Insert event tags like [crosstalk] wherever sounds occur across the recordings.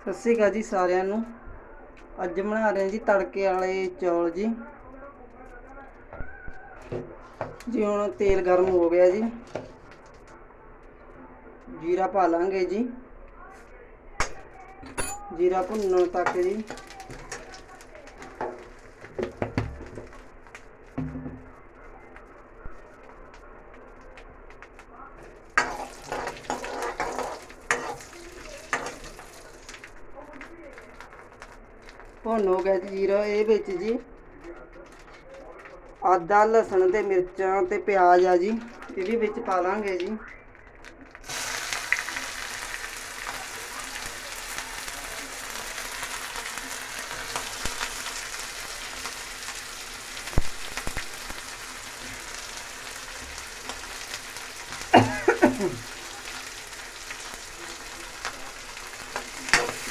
ਸਤਿ ਸ਼੍ਰੀ ਅਕਾਲ ਜੀ ਸਾਰਿਆਂ ਨੂੰ। ਅੱਜ ਬਣਾ ਰਹੇ ਹਾਂ ਜੀ ਤੜਕੇ ਵਾਲੇ ਚੌਲ ਜੀ। ਜੀ ਹੁਣ ਤੇਲ ਗਰਮ ਹੋ ਗਿਆ ਜੀ। ਜੀਰਾ ਪਾ ਲਾਂਗੇ ਜੀ। ਜੀਰਾ ਭੁੰਨਣ ਤੱਕ ਜੀ। ਭੁੰਨ ਹੋ ਗਿਆ ਜੀ ਜੀਰਾ ਇਹ ਵਿੱਚ ਜੀ। ਆਦਾ ਲਸਣ ਤੇ ਮਿਰਚਾਂ ਤੇ ਪਿਆਜ਼ ਆ ਜੀ। ਇਹ ਵੀ ਵਿੱਚ ਪਾ ਲਾਂਗੇ ਜੀ।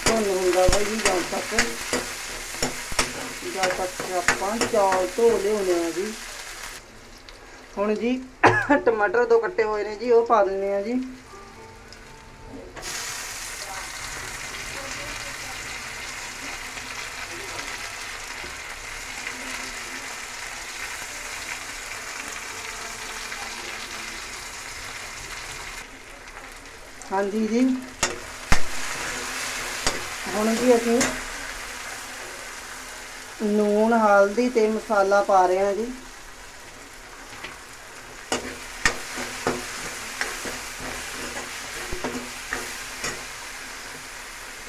ਭੁੰਨ ਹੁੰਦਾ ਵਾ ਜੀ ਜਦ ਤੱਕ। ਜਦ ਤੱਕ ਆਪਾਂ ਚੌਲ ਧੋ ਲਿਆਉਣੇ ਆ ਜੀ। ਹੁਣ ਜੀ [coughs] ਟਮਾਟਰ ਦੋ ਕੱਟੇ ਹੋਏ ਨੇ ਜੀ, ਉਹ ਪਾ ਦਿੰਦੇ ਆ ਜੀ। ਹਾਂਜੀ ਜੀ। ਹੁਣ ਜੀ ਅਸੀਂ ਨੂਣ, ਹਲਦੀ ਤੇ ਮਸਾਲਾ ਪਾ ਰਹੇ ਹਾਂ ਜੀ।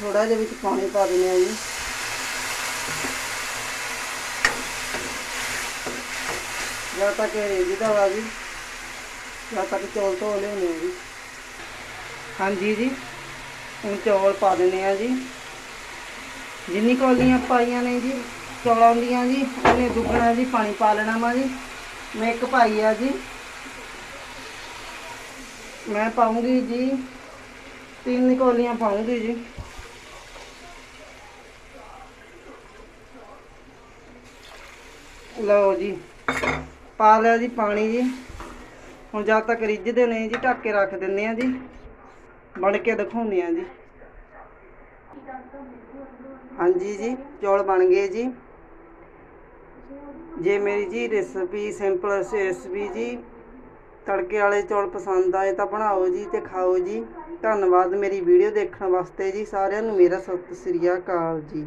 ਥੋੜਾ ਜਿਹਾ ਵਿੱਚ ਪਾਣੀ ਪਾ ਦਿੰਦੇ ਹਾਂ ਜੀ। ਜਦ ਤੱਕ ਇਹ ਰੇਂਜਦਾ ਵਾ ਜੀ, ਜਦ ਤੱਕ ਚੌਲ ਧੋ ਲਿਆਉਣੇ ਆ ਜੀ। ਹਾਂਜੀ ਜੀ, ਹੁਣ ਚੌਲ ਪਾ ਦਿੰਦੇ ਆ ਜੀ। ਜਿੰਨੀ ਕੌਲੀਆਂ ਪਾਈਆਂ ਨੇ ਜੀ ਚੌਲਾਂ ਦੀਆਂ ਜੀ ਉਹਨੇ ਦੁੱਗਣਾ ਜੀ, ਪਾਣੀ ਪਾ ਲੈਣਾ ਵਾ ਜੀ। ਮੈਂ ਇੱਕ ਪਾਈ ਆ ਜੀ। ਮੈਂ ਪਾਉਂਗੀ ਜੀ, ਤਿੰਨ ਕੋਲੀਆਂ ਪਾਉਂਗੀ ਜੀ। ਲਓ ਜੀ, ਪਾ ਲਿਆ ਜੀ ਪਾਣੀ ਜੀ। ਹੁਣ ਜਦ ਤੱਕ ਰਿੱਝਦੇ ਨੇ ਜੀ, ਢੱਕ ਕੇ ਰੱਖ ਦਿੰਦੇ ਆ ਜੀ। ਬਣ ਕੇ ਦਿਖਾਉਂਦੇ ਆ ਜੀ। ਹਾਂਜੀ ਜੀ, ਚੌਲ ਬਣ ਗਏ ਜੀ। ਜੇ ਮੇਰੀ ਜੀ ਰੈਸਪੀ ਸਿੰਪਲ ਰੈਸਪੀ ਜੀ, ਤੜਕੇ ਵਾਲੇ ਚੌਲ ਪਸੰਦ ਆਏ ਤਾਂ ਬਣਾਓ ਜੀ ਤੇ ਖਾਓ ਜੀ। ਧੰਨਵਾਦ ਮੇਰੀ ਵੀਡੀਓ ਦੇਖਣ ਵਾਸਤੇ ਜੀ, ਸਾਰਿਆਂ ਨੂੰ ਮੇਰਾ ਸਤਿ ਸ੍ਰੀ ਅਕਾਲ ਜੀ।